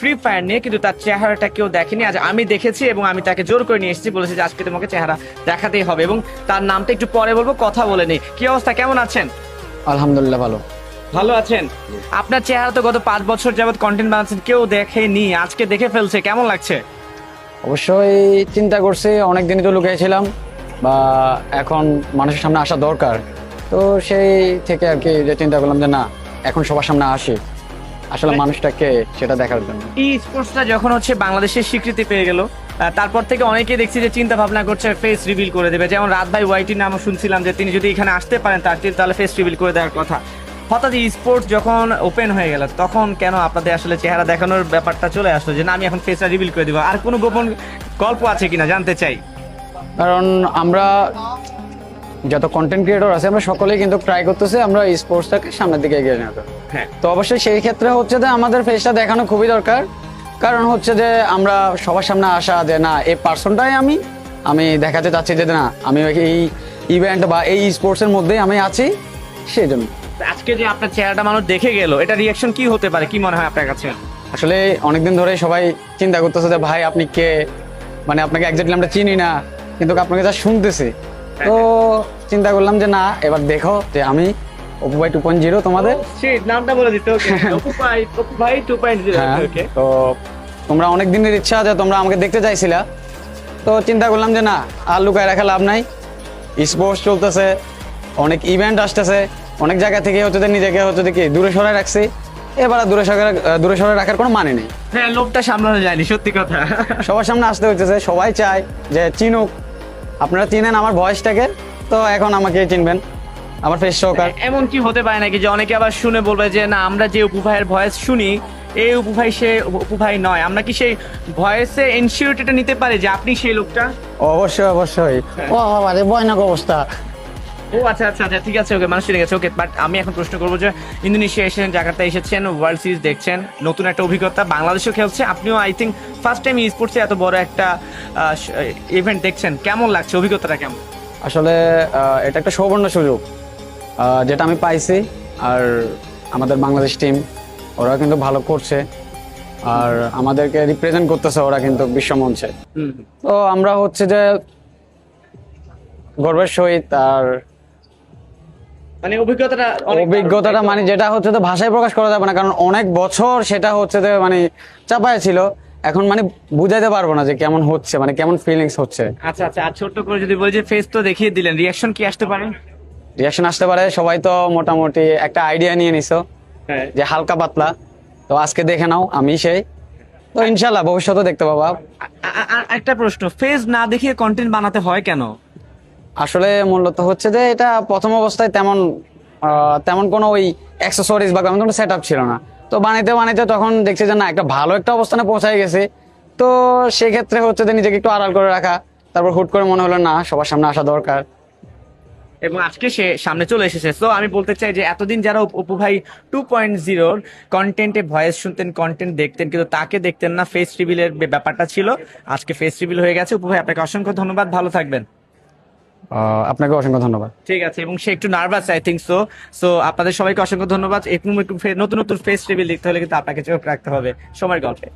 Free fire নিয়ে কিন্তু তার চেহারাটা কেউ দেখেনি। আজ আমি দেখেছি এবং আমি তাকে জোর করে নিয়ে এসেছি বলেছি যে আজকে তোমাকে চেহারা দেখাতেই হবে এবং তার নামটা একটু পরে বলব কথা বলে নেই। কি অবস্থা? কেমন আছেন? আলহামদুলিল্লাহ ভালো। ভালো আছেন? আপনার চেহারা তো গত পাঁচ বছর যাবত কন্টেন্ট বানাচ্ছেন কেউ দেখেনি আজকে দেখে ফেলছে কেমন লাগছে? অবশ্যই চিন্তা করছি অনেকদিনই তো লুকিয়েছিলাম বা এখন মানুষের সামনে আসা দরকার। তো সেই থেকে আর কি যে চিন্তা করলাম যে না এখন সবার সামনে আসি। আসলে মানুষটাকে সেটা দেখার জন্য। ই স্পোর্টসটা যখন হচ্ছে বাংলাদেশের স্বীকৃতি পেয়ে গেল তারপর থেকে অনেকে দেখছি যে চিন্তা ভাবনা করছে ফেস রিভিল করে দেবে। যেমন রাত ভাই ওয়াইটির নাম শুনছিলাম যে তিনি যদি এখানে আসতে পারেন তার তাহলে ফেস রিভিল করে দেওয়ার কথা। হঠাৎ ই স্পোর্টস যখন ওপেন হয়ে গেল তখন কেন আপনাদের আসলে চেহারা দেখানোর ব্যাপারটা চলে আসলো যে না আমি এখন ফেসটা রিভিল করে দিব। আর কোনো গোপন গল্প আছে কিনা জানতে চাই? কারণ আমরা যত কন্টেন্ট ক্রিয়েটর আছে আমরা সকলেই কিন্তু ট্রাই করতেছি আমরা স্পোর্টসটাকে সামনের দিকে এগিয়ে নিতে হ্যাঁ। তো অবশ্যই সেই ক্ষেত্রে হচ্ছে যে আমাদের ফেসটা দেখানো খুবই দরকার। কারণ হচ্ছে যে আমরা সবার সামনে আসা যে না এই পার্সনটাই আমি আমি দেখাতে চাচ্ছি যে না আমি এই ইভেন্ট বা এই স্পোর্টসের মধ্যেই আমি আছি সেই জন্য। আজকে যে আপনার চেহারাটা মানুষ দেখে গেল এটা রিয়াকশন কি হতে পারে? কি মনে হয় আপনার কাছে? আসলে অনেকদিন ধরে সবাই চিন্তা করতেছে যে ভাই আপনি কে? মানে আপনাকে একজাক্টলি আমরা চিনি না কিন্তু আপনাকে যা শুনতেছি তো চিন্তা করলাম যে না এবার দেখো যে আমি অপু ভাই টু পয়েন্ট জিরো তোমাদের নামটা বলে দিতে ভাই টু পয়েন্ট জিরো হ্যাঁ তো তোমরা অনেক দিনের ইচ্ছা যে তোমরা আমাকে দেখতে চাইছিলা। তো চিন্তা করলাম যে না আর লুকায় রাখা লাভ নাই। স্পোর্টস চলতেছে অনেক ইভেন্ট আসতেছে অনেক জায়গা থেকে হচ্ছে নিজেকে হচ্ছে কি দূরে সরাই রাখছি। এবার দূরে সরে দূরে সরে রাখার কোনো মানে নেই। হ্যাঁ লোকটা সামলানো যায়নি সত্যি কথা। সবার সামনে আসতে হইতেছে সবাই চায় যে চিনুক আপনারা চিনেন আমার ভয়েসটাকে? তো এখন আমাকে চিনবেন। আমার ফেস সহকার এমন কি হতে পারে নাকি যে অনেকে আবার শুনে বলবে যে না আমরা যে উপু ভাইয়ের ভয়েস শুনি এই উপু ভাই সে উপু ভাই নয়। আমরা কি সেই ভয়েসে এনসিউরিটিটা নিতে পারে যে আপনি সেই লোকটা? অবশ্যই অবশ্যই। ও বাবা রে ভয়ানক অবস্থা। ও আচ্ছা আচ্ছা আচ্ছা ঠিক আছে ওকে মানুষ ঠিক আছে ওকে বাট আমি এখন প্রশ্ন করব যে ইন্দোনেশিয়া এসেছেন জাকার্তা এসেছেন ওয়ার্ল্ড সিরিজ দেখছেন নতুন একটা অভিজ্ঞতা বাংলাদেশেও খেলছে আপনিও আই থিঙ্ক ফার্স্ট টাইম স্পোর্টসে এত বড় একটা ইভেন্ট দেখছেন কেমন লাগছে অভিজ্ঞতাটা কেমন? আসলে এটা একটা সৌবর্ণ সুযোগ যেটা আমি পাইছি আর আমাদের বাংলাদেশ টিম ওরা কিন্তু ভালো করছে আর আমাদেরকে রিপ্রেজেন্ট করতেছে ওরা কিন্তু বিশ্বমঞ্চে হুম। তো আমরা হচ্ছে যে গর্বের সহিত আর মানে অভিজ্ঞতাটা অভিজ্ঞতাটা মানে যেটা হচ্ছে তো ভাষায় প্রকাশ করা যাবে না কারণ অনেক বছর সেটা হচ্ছে যে মানে চাপায় ছিল। এখন মানে বুঝাইতে পারব না যে কেমন হচ্ছে মানে কেমন ফিলিংস হচ্ছে। আচ্ছা আচ্ছা আর ছোট্ট করে যদি বলি যে ফেস তো দেখিয়ে দিলেন রিয়াকশন কি আসতে পারে? রিয়াকশন আসতে পারে সবাই তো মোটামুটি একটা আইডিয়া নিয়ে নিছো হ্যাঁ। যে হালকা পাতলা। তো আজকে দেখে নাও আমি সেই। তো ইনশাল্লাহ ভবিষ্যতে দেখতে পাবা। একটা প্রশ্ন ফেস না দেখিয়ে কন্টেন্ট বানাতে হয় কেন? আসলে মূলত হচ্ছে যে এটা প্রথম অবস্থায় তেমন তেমন কোনো ওই অ্যাক্সেসরিজ বা তেমন কোনো সেট ছিল না। তো বানাইতে বানাইতে তখন দেখছি যে না, একটা ভালো একটা অবস্থানে পৌঁছায় গেছে। তো সেক্ষেত্রে হচ্ছে যে নিজেকে একটু আড়াল করে রাখা, তারপর হুট করে মনে হলো না, সবার সামনে আসা দরকার। এবং আজকে সে সামনে চলে এসেছে। তো আমি বলতে চাই যে এতদিন যারা অপু ভাই টু পয়েন্ট জিরোর কন্টেন্টে ভয়েস শুনতেন কন্টেন্ট দেখতেন, কিন্তু তাকে দেখতেন না ফেস রিভিলের ব্যাপারটা ছিল। আজকে ফেস রিভিল হয়ে গেছে। উপু ভাই, আপনাকে অসংখ্য ধন্যবাদ। ভালো থাকবেন। আপনাকে অসংখ্য ধন্যবাদ। ঠিক আছে, এবং সে একটু nervous I think so so আপনাদের সবাইকে অসংখ্য ধন্যবাদ। একটু নতুন নতুন ফেস রিভিল দেখতে হলে কিন্তু আপনাকে চোখ রাখতে হবে। সময়ের গল্পে।